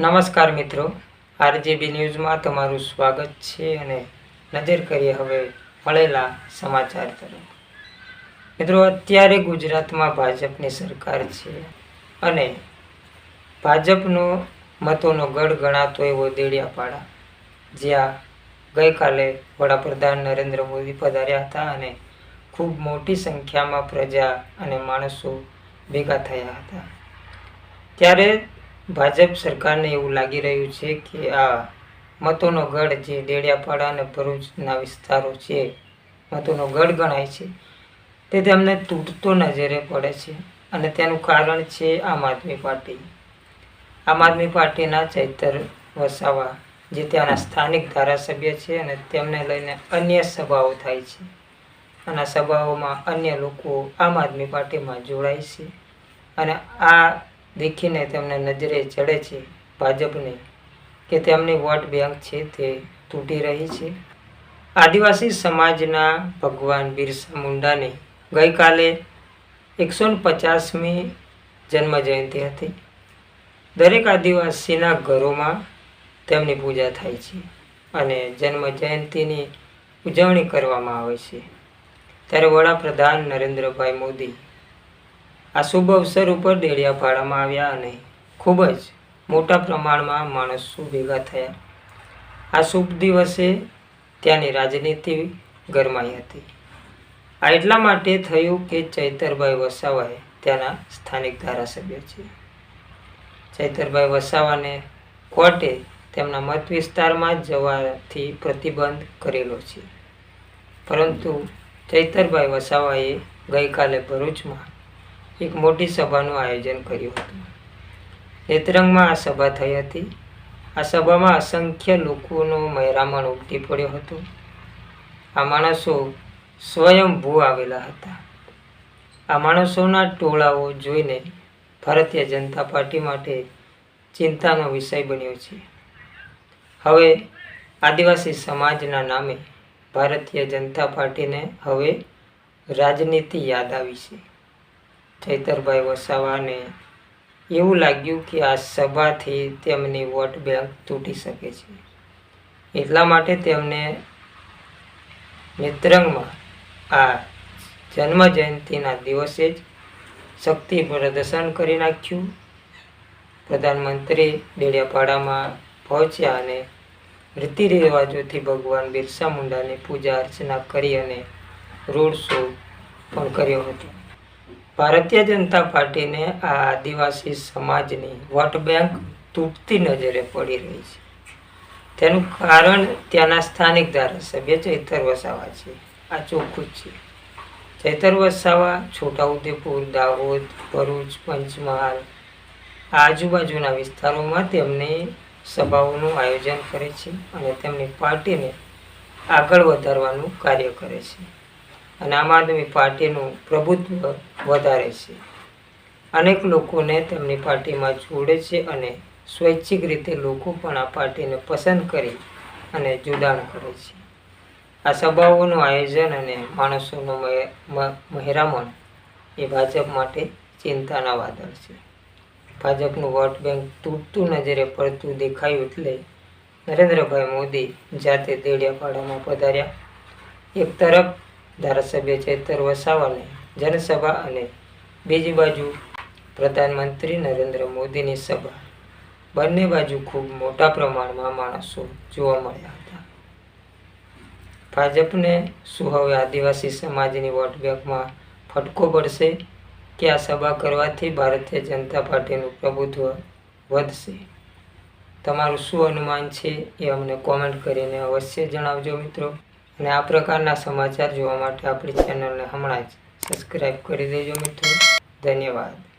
નમસ્કાર મિત્રો. આરજીબી ન્યૂઝમાં તમારું સ્વાગત છે અને નજર કરીએ હવે મળેલા સમાચાર તરફ. મિત્રો, અત્યારે ગુજરાતમાં ભાજપની સરકાર છે અને ભાજપનો મતોનો ગઢ ગણાતો એવો દેડિયાપાડા, જ્યાં ગઈકાલે વડાપ્રધાન નરેન્દ્ર મોદી પધાર્યા હતા અને ખૂબ મોટી સંખ્યામાં પ્રજા અને માણસો ભેગા થયા હતા. ત્યારે ભાજપ સરકારને એવું લાગી રહ્યું છે કે આ મતોનો ગઢ જે ડેડિયાપાડા અને ભરૂચના વિસ્તારો છે, મતોનો ગઢ ગણાય છે, તે તેમને તૂટતો નજરે પડે છે અને તેનું કારણ છે આમ આદમી પાર્ટી. આમ આદમી પાર્ટીના ચૈતર વસાવા, જે ત્યાંના સ્થાનિક ધારાસભ્ય છે અને તેમને લઈને અન્ય સભાઓ થાય છે. અને સભાઓમાં અન્ય લોકો આમ આદમી પાર્ટીમાં જોડાય છે અને આ દેખીને તેમને નજરે ચડે છે ભાજપને કે તેમની વોટ બેંક છે તે તૂટી રહી છે. આદિવાસી સમાજના ભગવાન બિરસા મુંડાની ગઈકાલે એકસો પચાસમી જન્મ જયંતિ હતી. દરેક આદિવાસીના ઘરોમાં તેમની પૂજા થાય છે અને જન્મ જયંતિની ઉજવણી કરવામાં આવે છે. ત્યારે વડાપ્રધાન નરેન્દ્રભાઈ મોદી આ શુભ અવસર ઉપર દેડિયાપાડામાં આવ્યા અને ખૂબ જ મોટા પ્રમાણમાં માણસો ભેગા થયા. આ શુભ દિવસે ત્યાંની રાજનીતિ ગરમાઈ હતી. આ એટલા માટે થયું કે ચૈતરભાઈ વસાવાએ ત્યાંના સ્થાનિક ધારાસભ્ય છે. ચૈતરભાઈ વસાવાને કોર્ટે તેમના મત વિસ્તારમાં જવાથી પ્રતિબંધ કરેલો છે. પરંતુ ચૈતરભાઈ વસાવાએ ગઈકાલે ભરૂચમાં એક મોટી સભાનું આયોજન કર્યું હતું. નેત્રંગમાં આ સભા થઈ હતી. આ સભામાં અસંખ્ય લોકોનો મહેરામણ ઉમટી પડ્યો હતો. આ માણસો સ્વયંભૂ આવેલા હતા. આ માણસોના ટોળાઓ જોઈને ભારતીય જનતા પાર્ટી માટે ચિંતાનો વિષય બન્યો છે. હવે આદિવાસી સમાજના નામે ભારતીય જનતા પાર્ટીને હવે રાજનીતિ યાદ આવી છે. ચૈતરભાઈ વસાવાને એવું લાગ્યું કે આ સભાથી તેમની વોટ બેંક તૂટી શકે છે. એટલા માટે તેમને મિત્રંગમાં આ જન્મ જયંતિના દિવસે જ શક્તિ પ્રદર્શન કરી નાખ્યું. પ્રધાનમંત્રી ડેડિયાપાડામાં પહોંચ્યા અને રીતિ રિવાજોથી ભગવાન બિરસા મુંડાની પૂજા અર્ચના કરી અને રોડ શો પણ કર્યો હતો. ભારતીય જનતા પાર્ટીને આ આદિવાસી સમાજની વોટ બેંક તૂટતી નજરે પડી રહી છે. તેનું કારણ ત્યાંના સ્થાનિક ધારાસભ્ય ચૈતર વસાવા છે. આ ચોખ્ખું છે. ચૈતર વસાવા છોટાઉદેપુર દાહોદ, ભરૂચ, પંચમહાલ આજુબાજુના વિસ્તારોમાં તેમની સભાઓનું આયોજન કરે છે અને તેમની પાર્ટીને આગળ વધારવાનું કાર્ય કરે છે. અને આમ આદમી પાર્ટીનું પ્રભુત્વ વધારે છે. અનેક લોકોને તેમની પાર્ટીમાં જોડે છે અને સ્વૈચ્છિક રીતે લોકો પણ આ પાર્ટીને પસંદ કરી અને જોડાણ કરે છે. આ સભાઓનું આયોજન અને માણસોનું મહે- મહેરામણ એ ભાજપ માટે ચિંતાના વાદળ છે. ભાજપનું વોટ બેંક તૂટતું નજરે પડતું દેખાયું એટલે નરેન્દ્રભાઈ મોદી જાતે દેડિયાપાડામાં પધાર્યા. એક તરફ ધારાસભ્ય ચેતર વસાવાને જનસભા અને બીજી બાજુ પ્રધાનમંત્રી નરેન્દ્ર મોદીની સભા. બંને બાજુ ખૂબ મોટા પ્રમાણમાં માણસો જોવા મળ્યા હતા. ભાજપને શું હવે આદિવાસી સમાજની વોટ બેંકમાં ફટકો પડશે? કે આ સભા કરવાથી ભારતીય જનતા પાર્ટીનું પ્રભુત્વ વધશે? તમારું શું અનુમાન છે એ અમને કોમેન્ટ કરીને અવશ્ય જણાવજો મિત્રો. અને આ પ્રકારના સમાચાર જોવા માટે આપણી ચેનલને હમણાં જ સબસ્ક્રાઈબ કરી દેજો મિત્રો. ધન્યવાદ.